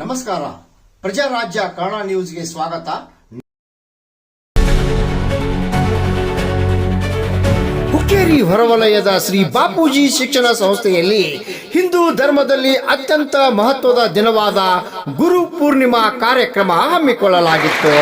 ನಮಸ್ಕಾರ. ಪ್ರಜಾರಾಜ್ಯ ಕನ್ನಡ ನ್ಯೂಸ್ಗೆ ಸ್ವಾಗತ. ಹುಕ್ಕೇರಿ ಹೊರವಲಯದ ಶ್ರೀ ಬಾಪೂಜಿ ಶಿಕ್ಷಣ ಸಂಸ್ಥೆಯಲ್ಲಿ ಹಿಂದೂ ಧರ್ಮದಲ್ಲಿ ಅತ್ಯಂತ ಮಹತ್ವದ ದಿನವಾದ ಗುರು ಪೂರ್ಣಿಮಾ ಕಾರ್ಯಕ್ರಮ ಹಮ್ಮಿಕೊಳ್ಳಲಾಗಿತ್ತು.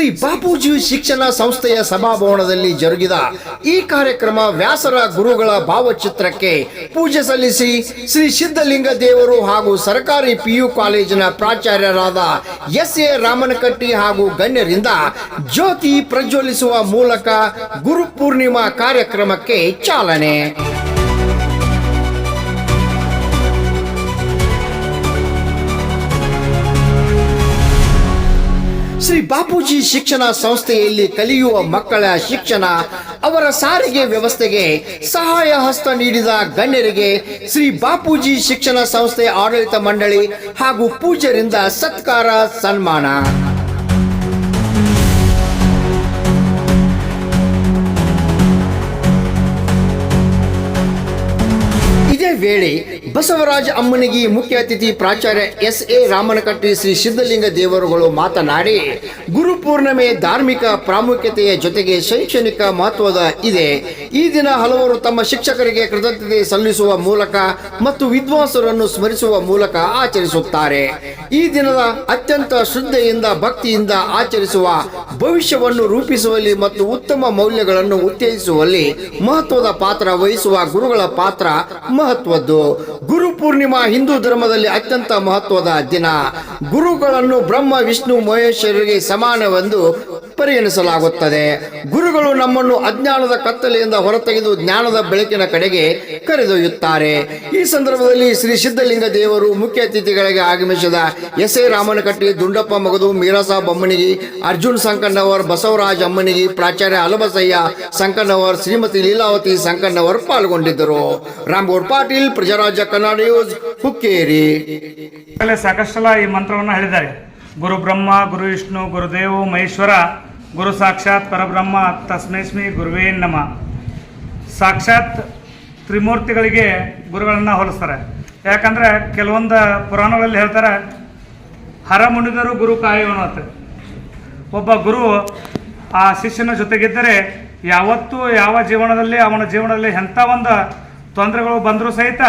ಶ್ರೀ ಬಾಪೂಜಿ ಶಿಕ್ಷಣ ಸಂಸ್ಥೆಯ ಸಭಾಭವನದಲ್ಲಿ ಜರುಗಿದ ಈ ಕಾರ್ಯಕ್ರಮ ವ್ಯಾಸರ ಗುರುಗಳ ಭಾವಚಿತ್ರಕ್ಕೆ ಪೂಜೆ ಸಲ್ಲಿಸಿ ಶ್ರೀ ಸಿದ್ಧಲಿಂಗ ದೇವರು ಹಾಗೂ ಸರ್ಕಾರಿ ಪಿಯು ಕಾಲೇಜಿನ ಪ್ರಾಚಾರ್ಯರಾದ ಎಸ್ ಎ ರಾಮನಕಟ್ಟಿ ಹಾಗೂ ಗಣ್ಯರಿಂದ ಜ್ಯೋತಿ ಪ್ರಜ್ವಲಿಸುವ ಮೂಲಕ ಗುರು ಪೂರ್ಣಿಮಾ ಕಾರ್ಯಕ್ರಮಕ್ಕೆ ಚಾಲನೆ. ಶ್ರೀ ಬಾಪೂಜಿ ಶಿಕ್ಷಣ ಸಂಸ್ಥೆಯಲ್ಲಿ ಕಲಿಯುವ ಮಕ್ಕಳ ಶಿಕ್ಷಣ, ಅವರ ಸಾರಿಗೆ ವ್ಯವಸ್ಥೆಗೆ ಸಹಾಯ ಹಸ್ತ ನೀಡಿದ ಗಣ್ಯರಿಗೆ ಶ್ರೀ ಬಾಪೂಜಿ ಶಿಕ್ಷಣ ಸಂಸ್ಥೆ ಆಡಳಿತ ಮಂಡಳಿ ಹಾಗೂ ಪೂಜ್ಯರಿಂದ ಸತ್ಕಾರ ಸನ್ಮಾನ. ವೇಳೆ ಬಸವರಾಜ ಅಮ್ಮನಿಗಿ ಮುಖ್ಯ ಅತಿಥಿ ಪ್ರಾಚಾರ್ಯ ಎಸ್ ಎ ರಾಮನಕಟ್ಟಿ ಶ್ರೀ ಸಿದ್ಧಲಿಂಗ ದೇವರುಗಳು ಮಾತನಾಡಿ, ಗುರು ಪೂರ್ಣಿಮೆ ಧಾರ್ಮಿಕ ಪ್ರಾಮುಖ್ಯತೆಯ ಜೊತೆಗೆ ಶೈಕ್ಷಣಿಕ ಮಹತ್ವದ ಇದೆ. ಈ ದಿನ ಹಲವರು ತಮ್ಮ ಶಿಕ್ಷಕರಿಗೆ ಕೃತಜ್ಞತೆ ಸಲ್ಲಿಸುವ ಮೂಲಕ ಮತ್ತು ವಿದ್ವಾಂಸರನ್ನು ಸ್ಮರಿಸುವ ಮೂಲಕ ಆಚರಿಸುತ್ತಾರೆ. ಈ ದಿನದ ಅತ್ಯಂತ ಶ್ರದ್ಧೆಯಿಂದ, ಭಕ್ತಿಯಿಂದ ಆಚರಿಸುವ ಭವಿಷ್ಯವನ್ನು ರೂಪಿಸುವಲ್ಲಿ ಮತ್ತು ಉತ್ತಮ ಮೌಲ್ಯಗಳನ್ನು ಉತ್ತೇಜಿಸುವಲ್ಲಿ ಮಹತ್ವದ ಪಾತ್ರ ವಹಿಸುವ ಗುರುಗಳ ಪಾತ್ರ ಮಹತ್ವದ್ದು. ಗುರು ಪೂರ್ಣಿಮಾ ಹಿಂದೂ ಧರ್ಮದಲ್ಲಿ ಅತ್ಯಂತ ಮಹತ್ವದ ದಿನ. ಗುರುಗಳನ್ನು ಬ್ರಹ್ಮ ವಿಷ್ಣು ಮಹೇಶ್ವರರಿಗೆ ಸಮಾನವೆಂದು ಪರಿಗಣಿಸಲಾಗುತ್ತದೆ. ಗುರುಗಳು ನಮ್ಮನ್ನು ಅಜ್ಞಾನದ ಕತ್ತಲೆಯಿಂದ ಹೊರತೆಗೆದು ಜ್ಞಾನದ ಬೆಳಕಿನ ಕಡೆಗೆ ಕರೆದೊಯ್ಯುತ್ತಾರೆ. ಈ ಸಂದರ್ಭದಲ್ಲಿ ಶ್ರೀ ಸಿದ್ಧಲಿಂಗ ದೇವರು ಮುಖ್ಯ ಅತಿಥಿಗಳಿಗೆ ಆಗಮಿಸಿದ ಎಸ್ ಎ ರಾಮನಕಟ್ಟಿ, ದುಂಡಪ್ಪ ಮಗದು, ಮೀರಾಸಾ ಬೊಮ್ಮನಿಗಿ, ಅರ್ಜುನ್ ಸಂಕಣ್ಣವರ್, ಬಸವರಾಜ್ ಅಮ್ಮನಿಗಿ, ಪ್ರಾಚಾರ್ಯ ಅಲಬಸಯ್ಯ ಸಂಕಣ್ಣವರ್, ಶ್ರೀಮತಿ ಲೀಲಾವತಿ ಸಂಕಣ್ಣವರ್ ಪಾಲ್ಗೊಂಡಿದ್ದರು. ರಾಮ್ಗೌಡ್ ಪಾಟೀಲ್ ಪ್ರಜಾರಾಜ ಕನ್ನಡ ನ್ಯೂಸ್, ಹುಕ್ಕೇರಿ. ಸಾಕಷ್ಟು ಈ ಮಂತ್ರವನ್ನು ಹೇಳಿದ್ದಾರೆ. ಗುರು ಬ್ರಹ್ಮ, ಗುರು ವಿಷ್ಣು, ಗುರುದೇವ, ಮಹೇಶ್ವರ ಗುರು ಸಾಕ್ಷಾತ್ ಪರಬ್ರಹ್ಮ ತಸ್ಮೈಸ್ಮಿ ಗುರುವೇ ನಮ. ಸಾಕ್ಷಾತ್ ತ್ರಿಮೂರ್ತಿಗಳಿಗೆ ಗುರುಗಳನ್ನು ಹೋಲಿಸ್ತಾರೆ. ಯಾಕಂದರೆ ಕೆಲವೊಂದು ಪುರಾಣಗಳಲ್ಲಿ ಹೇಳ್ತಾರೆ, ಹರ ಮುನಿದರು ಗುರು ಕಾಯುವನು ಅಂತ ಒಬ್ಬ ಗುರು ಆ ಶಿಷ್ಯನ ಜೊತೆಗಿದ್ದರೆ ಯಾವತ್ತೂ ಯಾವ ಜೀವನದಲ್ಲಿ, ಅವನ ಜೀವನದಲ್ಲಿ ಎಂಥ ಒಂದು ತೊಂದರೆಗಳು ಬಂದರೂ ಸಹಿತ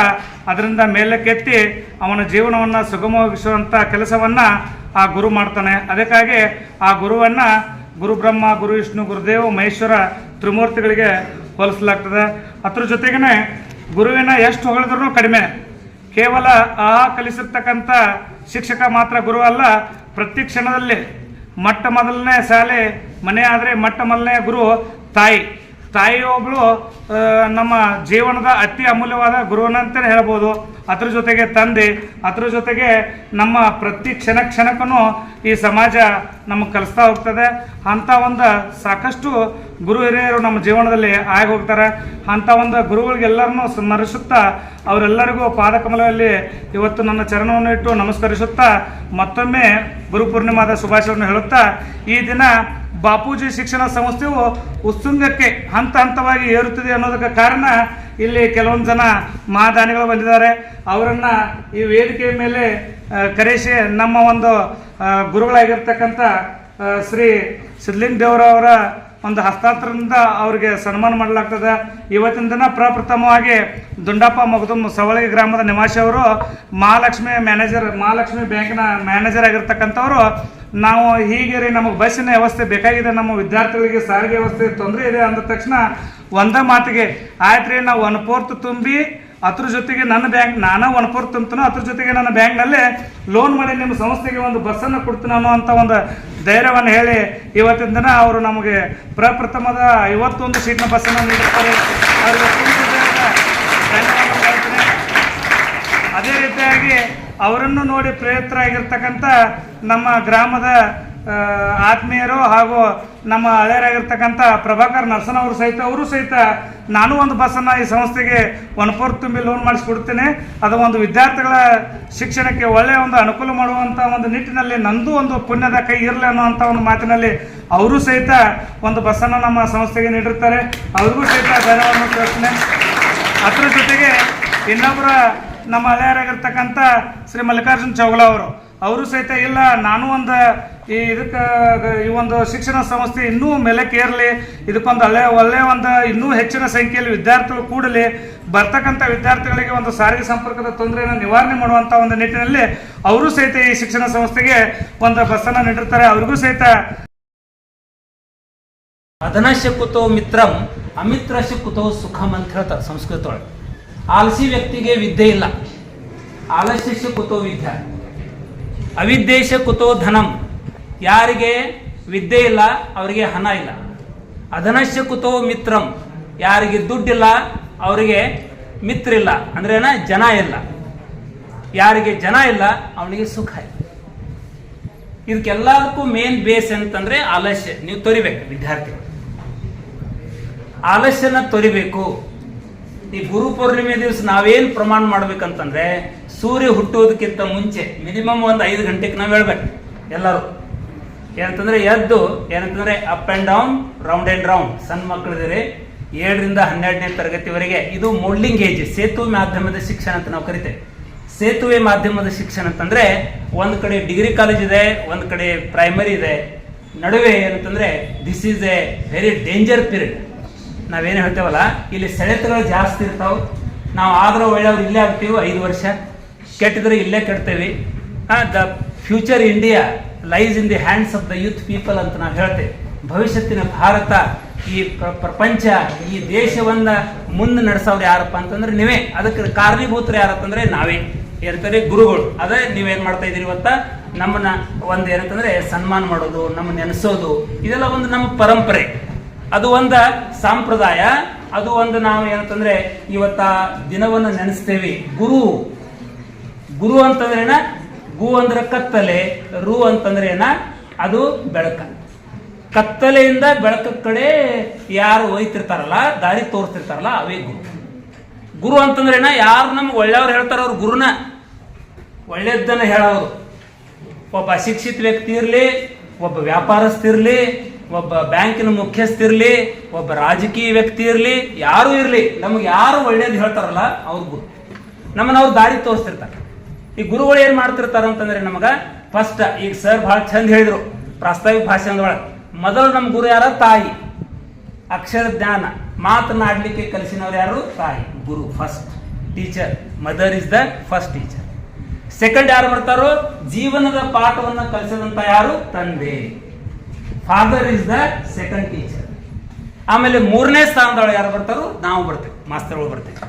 ಅದರಿಂದ ಮೇಲಕ್ಕೆತ್ತಿ ಅವನ ಜೀವನವನ್ನು ಸುಗಮವಾಗಿಸುವಂಥ ಕೆಲಸವನ್ನು ಆ ಗುರು ಮಾಡ್ತಾನೆ. ಅದಕ್ಕಾಗಿ ಆ ಗುರುವನ್ನು ಗುರು ಬ್ರಹ್ಮ, ಗುರು ವಿಷ್ಣು ಗುರುದೇವ ಮಹೇಶ್ವರ ತ್ರಿಮೂರ್ತಿಗಳಿಗೆ ಹೋಲಿಸಲಾಗ್ತದೆ. ಅದ್ರ ಜೊತೆಗೇನೆ ಗುರುವಿನ ಎಷ್ಟು ಹೊಗಳಿದ್ರು ಕಡಿಮೆ. ಕೇವಲ ಆ ಕಲಿಸಿರ್ತಕ್ಕಂಥ ಶಿಕ್ಷಕ ಮಾತ್ರ ಗುರು ಅಲ್ಲ, ಪ್ರತಿ ಕ್ಷಣದಲ್ಲಿ ಮೊಟ್ಟ ಮೊದಲನೇ ಶಾಲೆ ಮನೆ ಆದರೆ ಮೊಟ್ಟ ಮೊದಲನೇ ಗುರು ತಾಯಿ. ತಾಯಿ ಒಬ್ಬಳು ನಮ್ಮ ಜೀವನದ ಅತಿ ಅಮೂಲ್ಯವಾದ ಗುರುವನಂತಲೇ ಹೇಳ್ಬೋದು. ಅದ್ರ ಜೊತೆಗೆ ತಂದೆ, ಅದ್ರ ಜೊತೆಗೆ ನಮ್ಮ ಪ್ರತಿ ಕ್ಷಣ ಕ್ಷಣಕ್ಕೂ ಈ ಸಮಾಜ ನಮಗೆ ಕಲಿಸ್ತಾ ಹೋಗ್ತದೆ. ಅಂಥ ಒಂದು ಸಾಕಷ್ಟು ಗುರು ಹಿರಿಯರು ನಮ್ಮ ಜೀವನದಲ್ಲಿ ಆಗಿ ಹೋಗ್ತಾರೆ. ಅಂಥ ಒಂದು ಗುರುಗಳಿಗೆಲ್ಲರನ್ನೂ ಸ್ಮರಿಸುತ್ತಾ ಅವರೆಲ್ಲರಿಗೂ ಪಾದಕಮಲದಲ್ಲಿ ಇವತ್ತು ನನ್ನ ಚರಣವನ್ನು ಇಟ್ಟು ನಮಸ್ಕರಿಸುತ್ತಾ ಮತ್ತೊಮ್ಮೆ ಗುರು ಪೂರ್ಣಿಮಾದ ಶುಭಾಶಯವನ್ನು ಹೇಳುತ್ತಾ, ಈ ದಿನ ಬಾಪೂಜಿ ಶಿಕ್ಷಣ ಸಂಸ್ಥೆಯು ಉತ್ತುಂಗಕ್ಕೆ ಹಂತ ಹಂತವಾಗಿ ಏರುತ್ತಿದೆ ಅನ್ನೋದಕ್ಕೆ ಕಾರಣ ಇಲ್ಲಿ ಕೆಲವೊಂದು ಜನ ಮಹಾದಾನಿಗಳು ಬಂದಿದ್ದಾರೆ. ಅವರನ್ನು ಈ ವೇದಿಕೆಯ ಮೇಲೆ ಕರೆಸಿ ನಮ್ಮ ಒಂದು ಗುರುಗಳಾಗಿರ್ತಕ್ಕಂಥ ಶ್ರೀ ಸಿದ್ಲಿಂಗ್ ದೇವರವರ ಒಂದು ಹಸ್ತಾಂತರದಿಂದ ಅವರಿಗೆ ಸನ್ಮಾನ ಮಾಡಲಾಗ್ತದೆ. ಇವತ್ತಿನ ದಿನ ಪ್ರಪ್ರಥಮವಾಗಿ ದುಂಡಪ್ಪ ಮಗದುಮ್ ಸವಳಗಿ ಗ್ರಾಮದ ನಿವಾಸಿ ಅವರು ಮಹಾಲಕ್ಷ್ಮಿ ಮ್ಯಾನೇಜರ್, ಮಹಾಲಕ್ಷ್ಮಿ ಬ್ಯಾಂಕ್ನ ಮ್ಯಾನೇಜರ್ ಆಗಿರ್ತಕ್ಕಂಥವ್ರು. ನಾವು ಹೀಗೆ ರೀ ನಮಗೆ ಬಸ್ಸಿನ ವ್ಯವಸ್ಥೆ ಬೇಕಾಗಿದೆ, ನಮ್ಮ ವಿದ್ಯಾರ್ಥಿಗಳಿಗೆ ಸಾರಿಗೆ ವ್ಯವಸ್ಥೆ ತೊಂದರೆ ಇದೆ ಅಂದ ತಕ್ಷಣ ಒಂದೇ ಮಾತಿಗೆ ಆಯ್ತು ರೀ ನಾವು ಒನ್ ಫೋರ್ತ್ ತುಂಬಿ ಅದ್ರ ಜೊತೆಗೆ ನನ್ನ ಬ್ಯಾಂಕ್ ನಾನಾ ಒನ್ ಫೋರ್ತ್ ತುಂಬ್ತಾನೋ ಅದ್ರ ಜೊತೆಗೆ ನನ್ನ ಬ್ಯಾಂಕ್ನಲ್ಲೇ ಲೋನ್ ಮಾಡಿ ನಿಮ್ಮ ಸಂಸ್ಥೆಗೆ ಒಂದು ಬಸ್ಸನ್ನು ಕೊಡ್ತೀನಿ ಅನ್ನೋ ಅಂತ ಒಂದು ಧೈರ್ಯವನ್ನು ಹೇಳಿ ಇವತ್ತಿನ ದಿನ ಅವರು ನಮಗೆ ಪ್ರಪ್ರಥಮದ ಐವತ್ತೊಂದು ಸೀಟ್ನ ಬಸ್ಸನ್ನು ನೀಡುತ್ತಾರೆ ತುಂಬ. ಅದೇ ರೀತಿಯಾಗಿ ಅವರನ್ನು ನೋಡಿ ಪ್ರೇರಿತರಾಗಿರ್ತಕ್ಕಂಥ ನಮ್ಮ ಗ್ರಾಮದ ಆತ್ಮೀಯರು ಹಾಗೂ ನಮ್ಮ ಹಳೆಯರಾಗಿರ್ತಕ್ಕಂಥ ಪ್ರಭಾಕರ್ ನರಸನವರು ಸಹಿತ, ಅವರು ಸಹಿತ ನಾನು ಒಂದು ಬಸ್ಸನ್ನು ಈ ಸಂಸ್ಥೆಗೆ ಒನ್ಪೋರ್ ತುಂಬಿ ಲೋನ್ ಮಾಡಿಸ್ಕೊಡ್ತೇನೆ. ಅದು ಒಂದು ವಿದ್ಯಾರ್ಥಿಗಳ ಶಿಕ್ಷಣಕ್ಕೆ ಒಳ್ಳೆಯ ಒಂದು ಅನುಕೂಲ ಮಾಡುವಂಥ ಒಂದು ನಿಟ್ಟಿನಲ್ಲಿ ನಂದು ಒಂದು ಪುಣ್ಯದ ಕೈ ಇರಲಿ ಅನ್ನುವಂಥ ಒಂದು ಮಾತಿನಲ್ಲಿ ಅವರು ಸಹಿತ ಒಂದು ಬಸ್ಸನ್ನು ನಮ್ಮ ಸಂಸ್ಥೆಗೆ ನೀಡಿರ್ತಾರೆ. ಅವ್ರಿಗೂ ಸಹಿತ ಧನ್ಯವಾದವನ್ನು ತಿಳಿಸ್ತೇನೆ ಅದರ ಜೊತೆಗೆ ಇನ್ನೊಬ್ಬರ ನಮ್ಮ ಹಳೆಯರಾಗಿರ್ತಕ್ಕಂಥ ಶ್ರೀ ಮಲ್ಲಿಕಾರ್ಜುನ್ ಚೌಗಲ ಅವರು. ಅವರು ಸಹಿತ ಇಲ್ಲ. ನಾನು ಒಂದು ಈ ಇದಕ್ಕೆ ಈ ಒಂದು ಶಿಕ್ಷಣ ಸಂಸ್ಥೆ ಇನ್ನೂ ಮೇಲಕ್ಕೆ ಏರಲಿ. ಇದಕ್ಕೊಂದು ಒಳ್ಳೆಯ ಒಳ್ಳೆಯ ಒಂದು ಇನ್ನೂ ಹೆಚ್ಚಿನ ಸಂಖ್ಯೆಯಲ್ಲಿ ವಿದ್ಯಾರ್ಥಿಗಳು ಕೂಡಲಿ ಬರ್ತಕ್ಕಂಥ ವಿದ್ಯಾರ್ಥಿಗಳಿಗೆ ಒಂದು ಸಾರಿಗೆ ಸಂಪರ್ಕದ ತೊಂದರೆಯನ್ನು ನಿವಾರಣೆ ಮಾಡುವಂಥ ಒಂದು ನಿಟ್ಟಿನಲ್ಲಿ ಅವರು ಸಹಿತ ಈ ಶಿಕ್ಷಣ ಸಂಸ್ಥೆಗೆ ಒಂದು ಬಸ್ಸನ್ನು ನೀಡಿರ್ತಾರೆ. ಅವ್ರಿಗೂ ಸಹಿತ ಅಧನಶ್ಯ ಕುತೋ ಮಿತ್ರಂ, ಅಮಿತ್ರಶ್ಯ ಕುತೋ ಸುಖಂ ಅಂತ ಹೇಳ್ತಾರೆ ಸಂಸ್ಕೃತೊಳಗೆ ಆಲಸಿ ವ್ಯಕ್ತಿಗೆ ವಿದ್ಯೆ ಇಲ್ಲ. ಆಲಸ್ಯ ಕುತೋ ವಿದ್ಯೆ. ಅವಿದ್ಯೇಶ ಕುತೋ ಧನಂ. ಯಾರಿಗೆ? ವಿದ್ಯೆ ಇಲ್ಲ, ಅವರಿಗೆ ಹಣ ಇಲ್ಲ. ಅಧನಶ್ಯ ಕುತೋ ಮಿತ್ರಂ. ಯಾರಿಗೆ ದುಡ್ಡಿಲ್ಲ, ಅವರಿಗೆ ಮಿತ್ರ ಇಲ್ಲ ಅಂದ್ರೆ ಏನ? ಜನ ಇಲ್ಲ. ಯಾರಿಗೆ ಜನ ಇಲ್ಲ, ಅವನಿಗೆ ಸುಖ ಇಲ್ಲ. ಇದಕ್ಕೆಲ್ಲದಕ್ಕೂ ಮೇನ್ ಬೇಸ್ ಅಂತಂದ್ರೆ ಆಲಸ್ಯ. ನೀವು ತೊರಿಬೇಕು ವಿದ್ಯಾರ್ಥಿಗಳು ಆಲಸ್ಯನ ತೊರಿಬೇಕು. ಈ ಗುರು ಪೂರ್ಣಿಮೆ ದಿವಸ ನಾವೇನ್ ಪ್ರಮಾಣ ಮಾಡ್ಬೇಕಂತಂದ್ರೆ ಸೂರ್ಯ ಹುಟ್ಟೋದಕ್ಕಿಂತ ಮುಂಚೆ ಮಿನಿಮಮ್ ಒಂದು ಐದು ಗಂಟೆಗೆ ನಾವು ಹೇಳ್ಬೇಕು ಎಲ್ಲರೂ. ಏನಂತಂದ್ರೆ ಎದ್ದು, ಏನಂತಂದ್ರೆ up and down round and round ಸಣ್ಣ ಮಕ್ಕಳಿದ್ರೆ ಏಳರಿಂದ ಹನ್ನೆರಡನೇ ತರಗತಿವರೆಗೆ ಇದು ಮೋಡ್ಲಿಂಗ್ ಏಜ್ ಸೇತುವೆ ಮಾಧ್ಯಮದ ಶಿಕ್ಷಣ ಅಂತ ನಾವು ಕರಿತೇವೆ. ಸೇತುವೆ ಮಾಧ್ಯಮದ ಶಿಕ್ಷಣ ಅಂತಂದ್ರೆ ಒಂದು ಕಡೆ ಡಿಗ್ರಿ ಕಾಲೇಜ್ ಇದೆ, ಒಂದು ಕಡೆ ಪ್ರೈಮರಿ ಇದೆ. ನಡುವೆ ಏನಂತಂದ್ರೆ this is a very danger period ನಾವೇನು ಹೇಳ್ತೇವಲ್ಲ, ಇಲ್ಲಿ ಸೆಳೆತಗಳು ಜಾಸ್ತಿ ಇರ್ತಾವೆ. ನಾವು ಆದ್ರೂ ಒಳ್ಳೆಯವ್ರು ಇಲ್ಲೇ ಆಗ್ತೀವಿ, ಐದು ವರ್ಷ. ಕೆಟ್ಟಿದ್ರೆ ಇಲ್ಲೇ ಕೆಡ್ತೇವೆ the future India lies in the hands of the youth people ಅಂತ ನಾವು ಹೇಳ್ತೇವೆ. ಭವಿಷ್ಯತ್ತಿನ ಭಾರತ ಈ ಪ್ರ- ಪ್ರಪಂಚ, ಈ ದೇಶವನ್ನ ಮುಂದೆ ನಡೆಸೋರು ಯಾರಪ್ಪ ಅಂತಂದ್ರೆ ನೀವೇ. ಅದಕ್ಕೆ ಕಾರಣೀಭೂತರು ಅಂದ್ರೆ ನಾವೇ. ಏನಂತಾರೆ ಗುರುಗಳು. ಅದೇ ನೀವೇನ್ ಮಾಡ್ತಾ ಇದೀರಿ ಇವತ್ತ? ನಮ್ಮನ್ನ ಒಂದು ಏನಂತಂದ್ರೆ ಸನ್ಮಾನ ಮಾಡೋದು ನಮ್ಮ ನೆನೆಸೋದು ಇದೆಲ್ಲ ಒಂದು ನಮ್ಮ ಪರಂಪರೆ. ಅದು ಒಂದು ಸಂಪ್ರದಾಯ. ಅದು ಒಂದು ನಾವು ಏನಂತಂದ್ರೆ ಇವತ್ತ ದಿನವನ್ನು ನೆನೆಸ್ತೇವೆ. ಗುರು ಗುರು ಅಂತಂದ್ರೆ ಏನ? ಗು ಅಂದ್ರೆ ಕತ್ತಲೆ, ರು ಅಂತಂದ್ರೆ ಏನ? ಅದು ಬೆಳಕ. ಕತ್ತಲೆಯಿಂದ ಬೆಳಕ ಕಡೆ ಯಾರು ಒಯ್ತಿರ್ತಾರಲ್ಲ ದಾರಿ ತೋರಿಸ್ತಿರ್ತಾರಲ್ಲ ಅವೇ ಗುರು. ಗುರು ಅಂತಂದ್ರೆ ಏನ? ಯಾರು ನಮ್ಗೆ ಒಳ್ಳೆಯವ್ರು ಹೇಳ್ತಾರ ಅವ್ರ ಗುರುನ. ಒಳ್ಳೇದನ್ನ ಹೇಳೋರು. ಒಬ್ಬ ಅಶಿಕ್ಷಿತ ವ್ಯಕ್ತಿ ಇರಲಿ, ಒಬ್ಬ ವ್ಯಾಪಾರಸ್ಥ ಇರಲಿ, ಒಬ್ಬ ಬ್ಯಾಂಕಿನ ಮುಖ್ಯಸ್ಥಿರಲಿ ಒಬ್ಬ ರಾಜಕೀಯ ವ್ಯಕ್ತಿ ಇರಲಿ, ಯಾರು ಇರಲಿ, ನಮ್ಗೆ ಯಾರು ಒಳ್ಳೇದು ಹೇಳ್ತಾರಲ್ಲ, ಅವ್ರ ಗುರು. ನಮ್ಮನ್ನ ಅವ್ರು ದಾರಿ ತೋರಿಸ್ತಿರ್ತಾರೆ. ಈ ಗುರುಗಳು ಏನ್ ಮಾಡ್ತಿರ್ತಾರ ಅಂತಂದ್ರೆ ನಮಗ ಫಸ್ಟ್ ಈಗ ಸರ್ ಬಹಳ ಚಂದ ಹೇಳಿದ್ರು. ಪ್ರಾಸ್ತಾವಿಕ ಭಾಷಣದೊಳಗೆ ಮೊದಲು ನಮ್ಮ ಗುರು ಯಾರ? ತಾಯಿ. ಅಕ್ಷರ ಜ್ಞಾನ ಮಾತನಾಡ್ಲಿಕ್ಕೆ ಕಲಿಸಿನವ್ರು ಯಾರು? ತಾಯಿ, ಗುರು first teacher mother is the first teacher second ಯಾರು ಬರ್ತಾರೋ ಜೀವನದ ಪಾಠವನ್ನು ಕಲಿಸಿದಂತ ಯಾರು? ತಂದೆ. Father is the second teacher ಆಮೇಲೆ ಮೂರನೇ ಸ್ಥಾನದೊಳಗೆ ಯಾರು ಬರ್ತಾರೋ? ನಾವು ಬರ್ತೇವೆ, ಮಾಸ್ತರ್ಗಳು ಬರ್ತೇವೆ.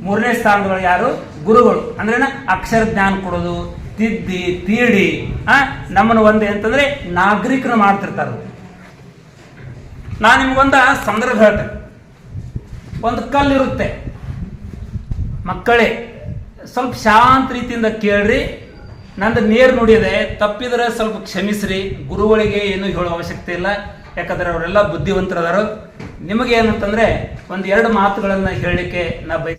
ಮೂರನೇ ಸ್ಥಾನದೊಳಗೆ ಯಾರು? ಗುರುಗಳು. ಅಂದ್ರೆ ಅಕ್ಷರ ಜ್ಞಾನ ಕೊಡೋದು, ತಿದ್ದಿ ತೀಡಿ ಆ? ನಮ್ಮನ್ನು ಒಂದು ಅಂತಂದ್ರೆ ನಾಗರಿಕನ ಮಾಡ್ತಿರ್ತಾರ. ನಾನು ನಿಮ್ಗೊಂದ ಸಂದರ್ಭ ಹೇಳ್ತೇನೆ ಒಂದು ಕಲ್ಲಿರುತ್ತೆ ಮಕ್ಕಳೇ, ಸ್ವಲ್ಪ ಶಾಂತ ರೀತಿಯಿಂದ ಕೇಳ್ರಿ. ನಂದು ನೇರ್ ನುಡಿಯದೆ, ತಪ್ಪಿದ್ರೆ ಸ್ವಲ್ಪ ಕ್ಷಮಿಸ್ರಿ. ಗುರುಗಳಿಗೆ ಏನು ಹೇಳೋ ಅವಶ್ಯಕತೆ ಇಲ್ಲ. ಯಾಕಂದ್ರೆ ಅವರೆಲ್ಲ ಬುದ್ಧಿವಂತರದಾರು. ನಿಮಗೆ ಏನಂತಂದ್ರೆ ಒಂದ್ ಎರಡು ಮಾತುಗಳನ್ನ ಹೇಳಲಿಕ್ಕೆ ನಾ ಬಯ